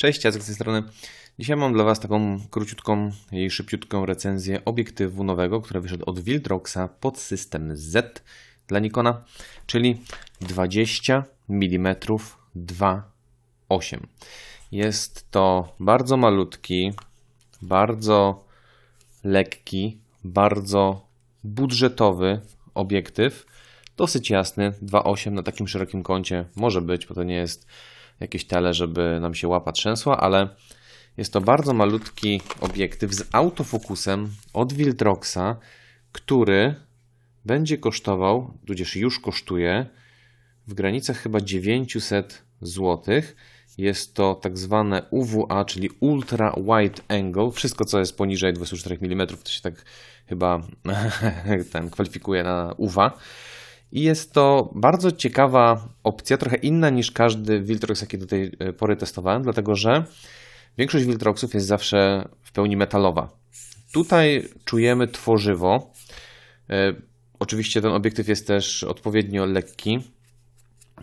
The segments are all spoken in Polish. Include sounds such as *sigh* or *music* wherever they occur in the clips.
Cześć, Jacek z tej strony. Dzisiaj mam dla Was taką króciutką i szybciutką recenzję obiektywu nowego, który wyszedł od Wildroxa pod system Z dla Nikona, czyli 20 mm 2.8. Jest to bardzo malutki, bardzo lekki, bardzo budżetowy obiektyw. Dosyć jasny, 2.8 na takim szerokim kącie może być, bo to nie jest jakieś tele, żeby nam się łapa trzęsła, ale jest to bardzo malutki obiektyw z autofokusem od Viltroxa, który będzie kosztował, tudzież już kosztuje, w granicach chyba 900 zł. Jest to tak zwane UWA, czyli Ultra Wide Angle. Wszystko, co jest poniżej 24 mm, to się tak chyba *laughs* ten kwalifikuje na UWA. I jest to bardzo ciekawa opcja, trochę inna niż każdy Viltrox, jaki do tej e, pory testowałem, dlatego że większość Viltroxów jest zawsze w pełni metalowa. Tutaj czujemy tworzywo. E, oczywiście ten obiektyw jest też odpowiednio lekki.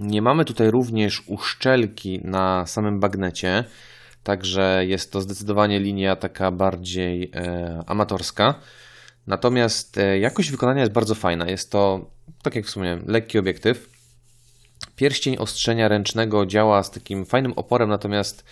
Nie mamy tutaj również uszczelki na samym bagnecie, także jest to zdecydowanie linia taka bardziej e, amatorska. Natomiast e, jakość wykonania jest bardzo fajna. Jest to, tak jak wspomniałem, lekki obiektyw. Pierścień ostrzenia ręcznego działa z takim fajnym oporem, natomiast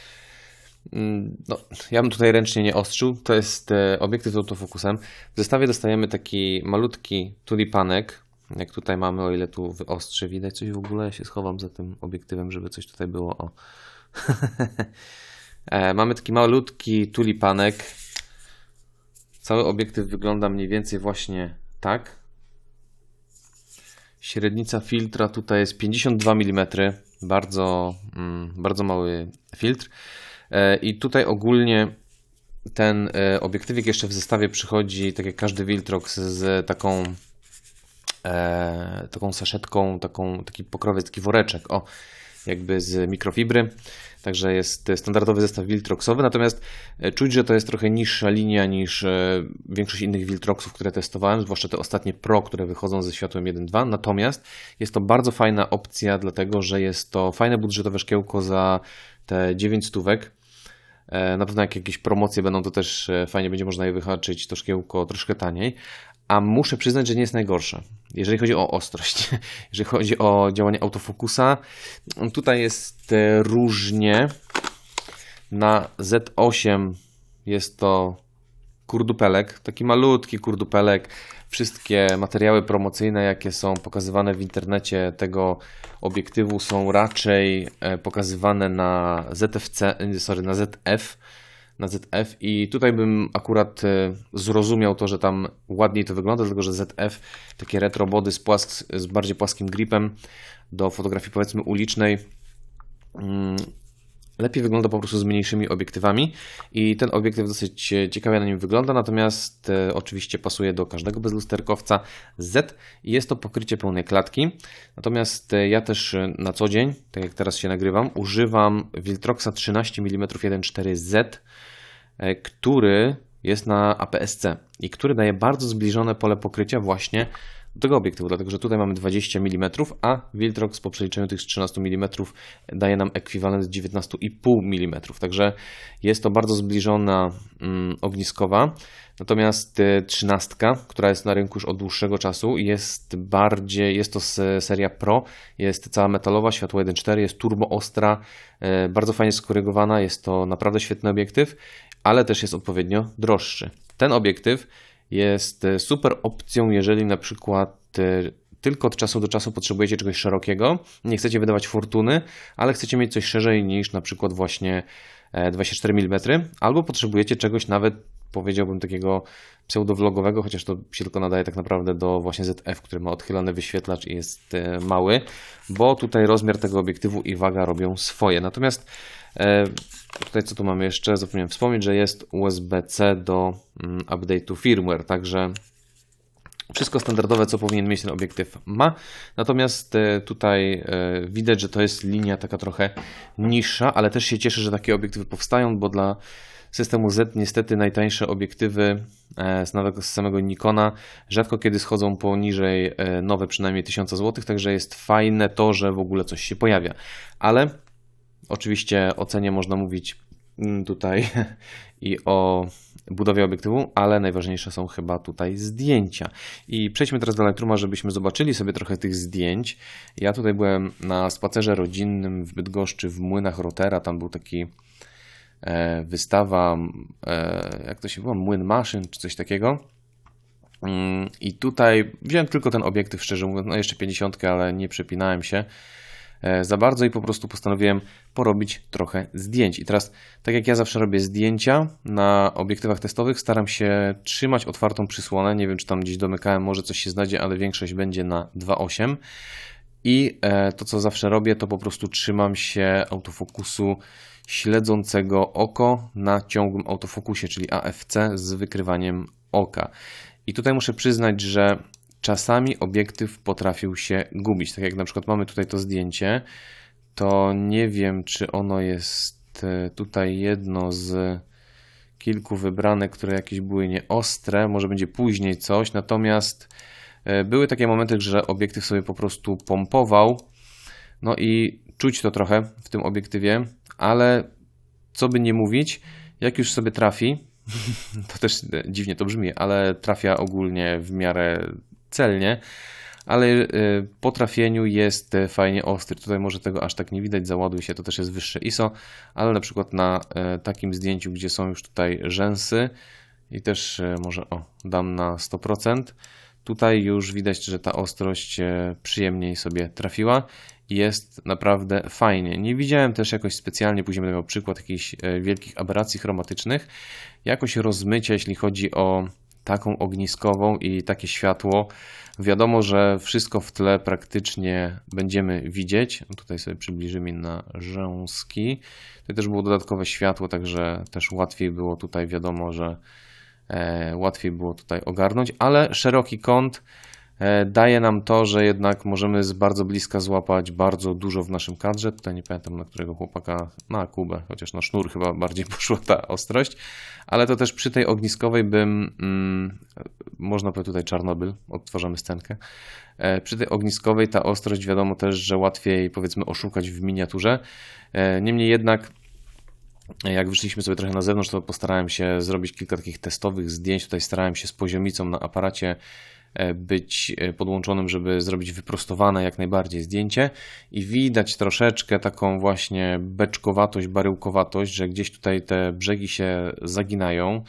mm, no, ja bym tutaj ręcznie nie ostrzył. To jest e, obiektyw z autofokusem. W zestawie dostajemy taki malutki tulipanek. Jak tutaj mamy, o ile tu wyostrzy, widać coś w ogóle. Ja się schowam za tym obiektywem, żeby coś tutaj było. O. *laughs* E, mamy taki malutki tulipanek Cały obiektyw wygląda mniej więcej właśnie tak. Średnica filtra tutaj jest 52 mm, bardzo, bardzo mały filtr. E, I tutaj ogólnie ten e, obiektywik jeszcze w zestawie przychodzi, tak jak każdy Viltrox, z taką, e, taką saszetką, taką, taki pokrowiec, taki woreczek, o, jakby z mikrofibry. Także jest standardowy zestaw Viltroxowy, natomiast e, czuć, że to jest trochę niższa linia niż e, większość innych Viltroxów, które testowałem, zwłaszcza te ostatnie Pro, które wychodzą ze światłem 1.2. Natomiast jest to bardzo fajna opcja, dlatego że jest to fajne budżetowe szkiełko za te 9 stówek. E, na pewno jak jakieś promocje będą, to też fajnie będzie można je wyhaczyć, to szkiełko troszkę taniej. A muszę przyznać, że nie jest najgorsze. Jeżeli chodzi o ostrość, *laughs* jeżeli chodzi o działanie autofokusa, tutaj jest e, różnie. Na Z8 jest to kurdupelek, taki malutki kurdupelek. Wszystkie materiały promocyjne, jakie są pokazywane w internecie tego obiektywu, są raczej e, pokazywane na ZFC, sorry, na ZF na ZF i tutaj bym akurat e, zrozumiał to, że tam ładniej to wygląda, dlatego że ZF, takie retrobody z, płask, z bardziej płaskim gripem do fotografii powiedzmy ulicznej mm, lepiej wygląda po prostu z mniejszymi obiektywami i ten obiektyw dosyć ciekawie na nim wygląda, natomiast e, oczywiście pasuje do każdego bezlusterkowca Z i jest to pokrycie pełnej klatki. Natomiast e, ja też na co dzień, tak jak teraz się nagrywam, używam Viltroxa 13 mm 1.4Z E, który jest na APS-C i który daje bardzo zbliżone pole pokrycia właśnie do tego obiektywu, dlatego że tutaj mamy 20 mm, a Viltrox po przeliczeniu tych 13 mm daje nam ekwiwalent 19,5 mm, także jest to bardzo zbliżona mm, ogniskowa. Natomiast 13, e, która jest na rynku już od dłuższego czasu, jest bardziej, jest to seria Pro, jest cała metalowa, światło 1.4, jest turbo ostra, e, bardzo fajnie skorygowana, jest to naprawdę świetny obiektyw ale też jest odpowiednio droższy. Ten obiektyw jest e, super opcją, jeżeli na przykład e, tylko od czasu do czasu potrzebujecie czegoś szerokiego, nie chcecie wydawać fortuny, ale chcecie mieć coś szerzej niż na przykład właśnie 24 e, mm, albo potrzebujecie czegoś nawet powiedziałbym takiego pseudowlogowego, chociaż to się tylko nadaje tak naprawdę do właśnie ZF, który ma odchylony wyświetlacz i jest mały, bo tutaj rozmiar tego obiektywu i waga robią swoje. Natomiast Tutaj co tu mamy jeszcze? Zapomniałem wspomnieć, że jest USB-C do mm, update'u firmware, także wszystko standardowe, co powinien mieć ten obiektyw ma. Natomiast e, tutaj e, widać, że to jest linia taka trochę niższa, ale też się cieszę, że takie obiektywy powstają, bo dla systemu Z niestety najtańsze obiektywy e, z, nowego, z samego Nikona rzadko kiedy schodzą poniżej nowe przynajmniej 1000 zł, także jest fajne to, że w ogóle coś się pojawia. Ale Oczywiście o cenie można mówić mm, tutaj *laughs* i o budowie obiektywu, ale najważniejsze są chyba tutaj zdjęcia. I przejdźmy teraz do Lightrooma, żebyśmy zobaczyli sobie trochę tych zdjęć. Ja tutaj byłem na spacerze rodzinnym w Bydgoszczy w Młynach Rotera, tam był taki e, wystawa, e, jak to się było, Młyn Maszyn czy coś takiego. Mm, I tutaj wziąłem tylko ten obiektyw, szczerze mówiąc, no jeszcze 50, ale nie przepinałem się za bardzo i po prostu postanowiłem porobić trochę zdjęć. I teraz, tak jak ja zawsze robię zdjęcia na obiektywach testowych, staram się trzymać otwartą przysłonę. Nie wiem, czy tam gdzieś domykałem, może coś się znajdzie, ale większość będzie na 2.8. I e, to, co zawsze robię, to po prostu trzymam się autofokusu śledzącego oko na ciągłym autofokusie, czyli AFC z wykrywaniem oka. I tutaj muszę przyznać, że czasami obiektyw potrafił się gubić. Tak jak na przykład mamy tutaj to zdjęcie, to nie wiem, czy ono jest e, tutaj jedno z kilku wybranek, które jakieś były nieostre, może będzie później coś, natomiast e, były takie momenty, że obiektyw sobie po prostu pompował, no i czuć to trochę w tym obiektywie, ale co by nie mówić, jak już sobie trafi, *laughs* to też dziwnie to brzmi, ale trafia ogólnie w miarę celnie. Ale y, po trafieniu jest fajnie ostry. Tutaj może tego aż tak nie widać, załaduj się, to też jest wyższe ISO, ale na przykład na y, takim zdjęciu, gdzie są już tutaj rzęsy i też y, może o, dam na 100%, tutaj już widać, że ta ostrość przyjemniej sobie trafiła jest naprawdę fajnie. Nie widziałem też jakoś specjalnie, później będę miał przykład jakichś wielkich aberracji chromatycznych, jakoś rozmycia, jeśli chodzi o taką ogniskową i takie światło. Wiadomo, że wszystko w tle praktycznie będziemy widzieć. Tutaj sobie przybliżymy na rzęski. Tutaj też było dodatkowe światło, także też łatwiej było tutaj, wiadomo, że e, łatwiej było tutaj ogarnąć, ale szeroki kąt daje nam to, że jednak możemy z bardzo bliska złapać bardzo dużo w naszym kadrze. Tutaj nie pamiętam na którego chłopaka, na Kubę, chociaż na sznur chyba bardziej *laughs* poszła ta ostrość, ale to też przy tej ogniskowej bym, mm, można powiedzieć tutaj Czarnobyl, odtwarzamy scenkę. E, przy tej ogniskowej ta ostrość wiadomo też, że łatwiej powiedzmy oszukać w miniaturze. E, niemniej jednak jak wyszliśmy sobie trochę na zewnątrz, to postarałem się zrobić kilka takich testowych zdjęć. Tutaj starałem się z poziomicą na aparacie E, być e, podłączonym, żeby zrobić wyprostowane jak najbardziej zdjęcie i widać troszeczkę taką właśnie beczkowatość, baryłkowatość, że gdzieś tutaj te brzegi się zaginają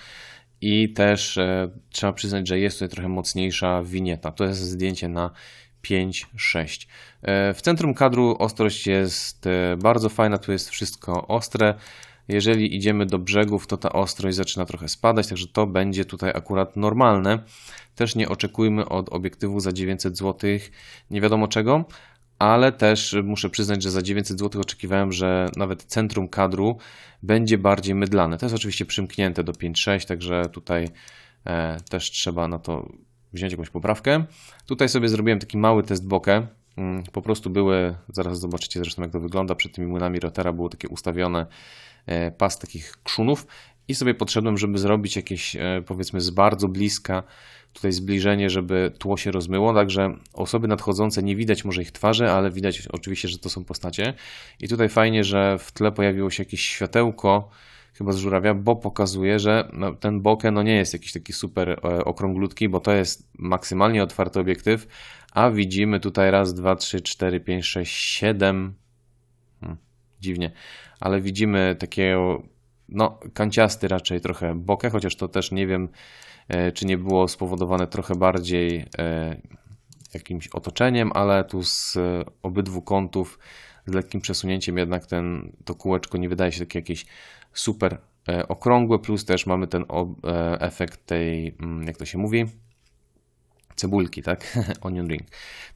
i też e, trzeba przyznać, że jest tutaj trochę mocniejsza winieta. To jest zdjęcie na 5-6. W centrum kadru ostrość jest bardzo fajna, tu jest wszystko ostre. Jeżeli idziemy do brzegów, to ta ostrość zaczyna trochę spadać, także to będzie tutaj akurat normalne. Też nie oczekujmy od obiektywu za 900 zł nie wiadomo czego, ale też muszę przyznać, że za 900 zł oczekiwałem, że nawet centrum kadru będzie bardziej mydlane. To jest oczywiście przymknięte do 5.6, także tutaj e, też trzeba na to wziąć jakąś poprawkę. Tutaj sobie zrobiłem taki mały test bokę. Mm, po prostu były, zaraz zobaczycie zresztą jak to wygląda, przed tymi młynami rotera było takie ustawione e, pas takich krzunów i sobie podszedłem, żeby zrobić jakieś e, powiedzmy z bardzo bliska tutaj zbliżenie, żeby tło się rozmyło, także osoby nadchodzące nie widać może ich twarzy, ale widać oczywiście, że to są postacie. I tutaj fajnie, że w tle pojawiło się jakieś światełko, chyba z żurawia, bo pokazuje, że no, ten bokeh no nie jest jakiś taki super e, okrąglutki, bo to jest maksymalnie otwarty obiektyw, a widzimy tutaj raz, dwa, trzy, cztery, pięć, sześć, siedem. Hmm, dziwnie, ale widzimy takiego no, kanciasty raczej trochę bokeh, chociaż to też nie wiem, e, czy nie było spowodowane trochę bardziej e, jakimś otoczeniem, ale tu z obydwu kątów z lekkim przesunięciem jednak ten, to kółeczko nie wydaje się takie jakieś super e, okrągłe, plus też mamy ten efekt tej, mm, jak to się mówi, cebulki, tak? *laughs* Onion ring.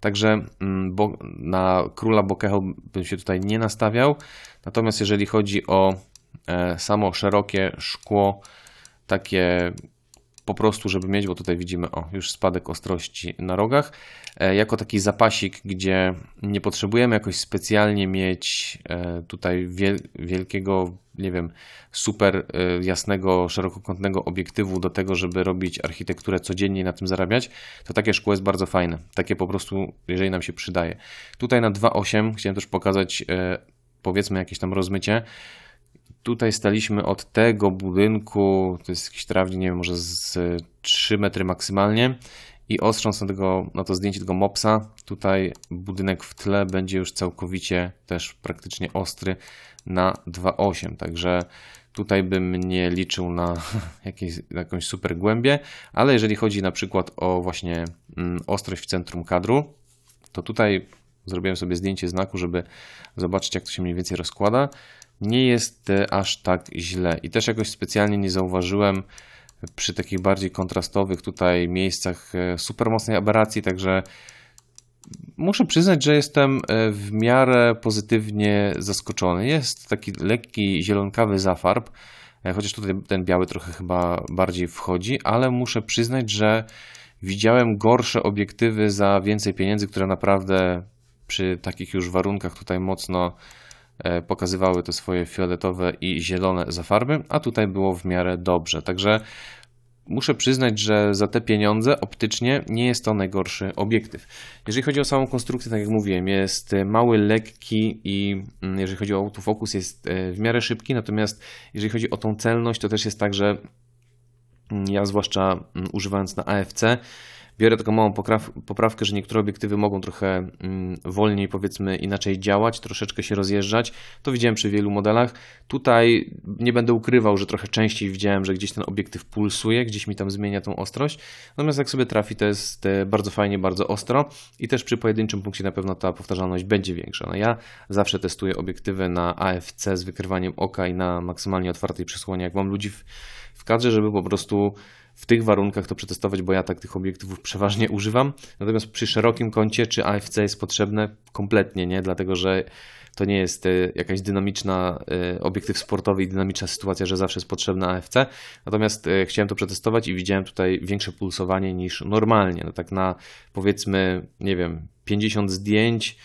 Także mm, bo, na króla Bokeho bym się tutaj nie nastawiał. Natomiast jeżeli chodzi o E, samo szerokie szkło, takie po prostu, żeby mieć, bo tutaj widzimy, o, już spadek ostrości na rogach, e, jako taki zapasik, gdzie nie potrzebujemy jakoś specjalnie mieć e, tutaj wielkiego, nie wiem, super jasnego, szerokokątnego obiektywu do tego, żeby robić architekturę codziennie i na tym zarabiać, to takie szkło jest bardzo fajne. Takie po prostu, jeżeli nam się przydaje. Tutaj na 2.8 chciałem też pokazać, powiedzmy, jakieś tam rozmycie tutaj staliśmy od tego budynku, to jest jakiś trawnik, nie wiem, może z 3 metry maksymalnie. I ostrząc na, tego, na to zdjęcie tego mopsa, tutaj budynek w tle będzie już całkowicie też praktycznie ostry na 2,8. Także tutaj bym nie liczył na *laughs* jakieś, jakąś super głębię, ale jeżeli chodzi na przykład o właśnie mm, ostrość w centrum kadru, to tutaj zrobiłem sobie zdjęcie znaku, żeby zobaczyć jak to się mniej więcej rozkłada. Nie jest e, aż tak źle i też jakoś specjalnie nie zauważyłem przy takich bardziej kontrastowych tutaj miejscach e, super mocnej aberracji, także muszę przyznać, że jestem e, w miarę pozytywnie zaskoczony. Jest taki lekki zielonkawy zafarb, chociaż tutaj ten biały trochę chyba bardziej wchodzi, ale muszę przyznać, że widziałem gorsze obiektywy za więcej pieniędzy, które naprawdę przy takich już warunkach tutaj mocno pokazywały te swoje fioletowe i zielone zafarby, a tutaj było w miarę dobrze. Także muszę przyznać, że za te pieniądze optycznie nie jest to najgorszy obiektyw. Jeżeli chodzi o samą konstrukcję, tak jak mówiłem, jest mały, lekki i mm, jeżeli chodzi o autofokus jest e, w miarę szybki, natomiast jeżeli chodzi o tą celność, to też jest tak, że mm, ja zwłaszcza mm, używając na AFC, biorę taką małą poprawkę, że niektóre obiektywy mogą trochę mm, wolniej, powiedzmy, inaczej działać, troszeczkę się rozjeżdżać. To widziałem przy wielu modelach. Tutaj nie będę ukrywał, że trochę częściej widziałem, że gdzieś ten obiektyw pulsuje, gdzieś mi tam zmienia tą ostrość. Natomiast jak sobie trafi, to jest e, bardzo fajnie, bardzo ostro i też przy pojedynczym punkcie na pewno ta powtarzalność będzie większa. No ja zawsze testuję obiektywy na AFC z wykrywaniem oka i na maksymalnie otwartej przysłonie, jak mam ludzi w, w kadrze, żeby po prostu w tych warunkach to przetestować, bo ja tak tych obiektywów przeważnie używam. Natomiast przy szerokim kącie, czy AFC jest potrzebne? Kompletnie nie, dlatego że to nie jest e, jakaś dynamiczna e, obiektyw sportowy i dynamiczna sytuacja, że zawsze jest potrzebna AFC. Natomiast e, chciałem to przetestować i widziałem tutaj większe pulsowanie niż normalnie. No tak na powiedzmy, nie wiem, 50 zdjęć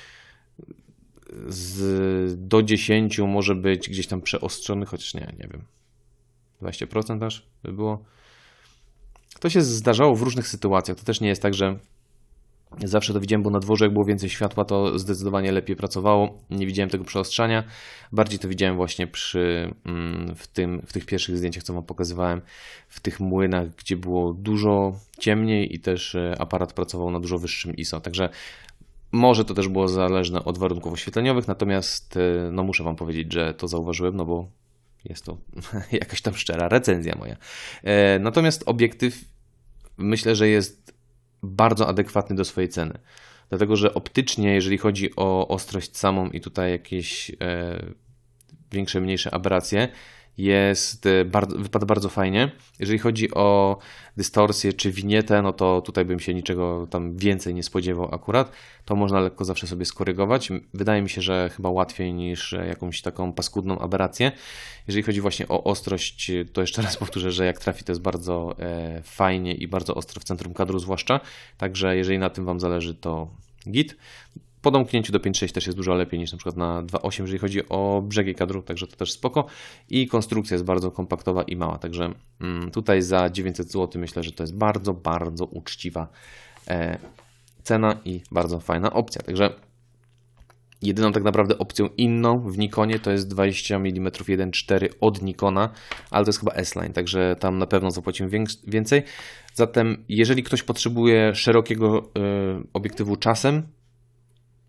z, do 10 może być gdzieś tam przeostrzony, chociaż nie, nie wiem. 20% aż by było. To się zdarzało w różnych sytuacjach. To też nie jest tak, że Zawsze to widziałem, bo na dworze jak było więcej światła, to zdecydowanie lepiej pracowało. Nie widziałem tego przeostrzania. Bardziej to widziałem właśnie przy, mm, w, tym, w tych pierwszych zdjęciach, co Wam pokazywałem, w tych młynach, gdzie było dużo ciemniej i też e, aparat pracował na dużo wyższym ISO. Także może to też było zależne od warunków oświetleniowych, natomiast e, no muszę Wam powiedzieć, że to zauważyłem, no bo jest to *laughs* jakaś tam szczera recenzja moja. E, natomiast obiektyw myślę, że jest bardzo adekwatny do swojej ceny. Dlatego, że optycznie, jeżeli chodzi o ostrość samą i tutaj jakieś e, większe, mniejsze aberracje, jest e, bardzo, wypada bardzo fajnie. Jeżeli chodzi o dystorsję czy winietę, no to tutaj bym się niczego tam więcej nie spodziewał akurat. To można lekko zawsze sobie skorygować. Wydaje mi się, że chyba łatwiej niż jakąś taką paskudną aberrację. Jeżeli chodzi właśnie o ostrość, to jeszcze raz powtórzę, że jak trafi to jest bardzo e, fajnie i bardzo ostro w centrum kadru zwłaszcza. Także jeżeli na tym Wam zależy, to git. Po domknięciu do 5.6 też jest dużo lepiej niż na przykład na 2.8, jeżeli chodzi o brzegi kadru, także to też spoko. I konstrukcja jest bardzo kompaktowa i mała, także mm, tutaj za 900 zł myślę, że to jest bardzo, bardzo uczciwa e, cena i bardzo fajna opcja. Także jedyną tak naprawdę opcją inną w Nikonie to jest 20 mm 1.4 od Nikona, ale to jest chyba S-Line, także tam na pewno zapłacimy więcej. Zatem jeżeli ktoś potrzebuje szerokiego y, obiektywu czasem,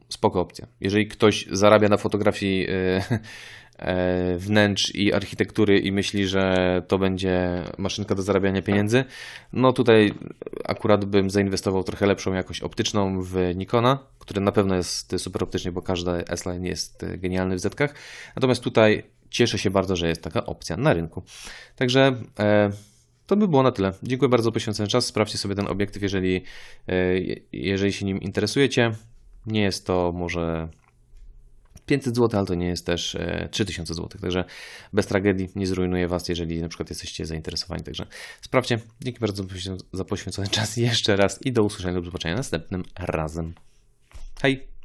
spoko opcja. Jeżeli ktoś zarabia na fotografii e, *laughs* e, wnętrz i architektury i myśli, że to będzie maszynka do zarabiania pieniędzy, no tutaj akurat bym zainwestował trochę lepszą jakość optyczną w Nikona, który na pewno jest super optycznie, bo każda S-Line jest genialny w zetkach. Natomiast tutaj cieszę się bardzo, że jest taka opcja na rynku. Także e, to by było na tyle. Dziękuję bardzo za poświęcony czas. Sprawdźcie sobie ten obiektyw, jeżeli, jeżeli się nim interesujecie. Nie jest to może 500 zł, ale to nie jest też 3000 e, zł. Także bez tragedii nie zrujnuje Was, jeżeli na przykład jesteście zainteresowani. Także sprawdźcie. Dzięki bardzo za poświęcony *laughs* czas jeszcze raz i do usłyszenia lub zobaczenia następnym razem. Hej!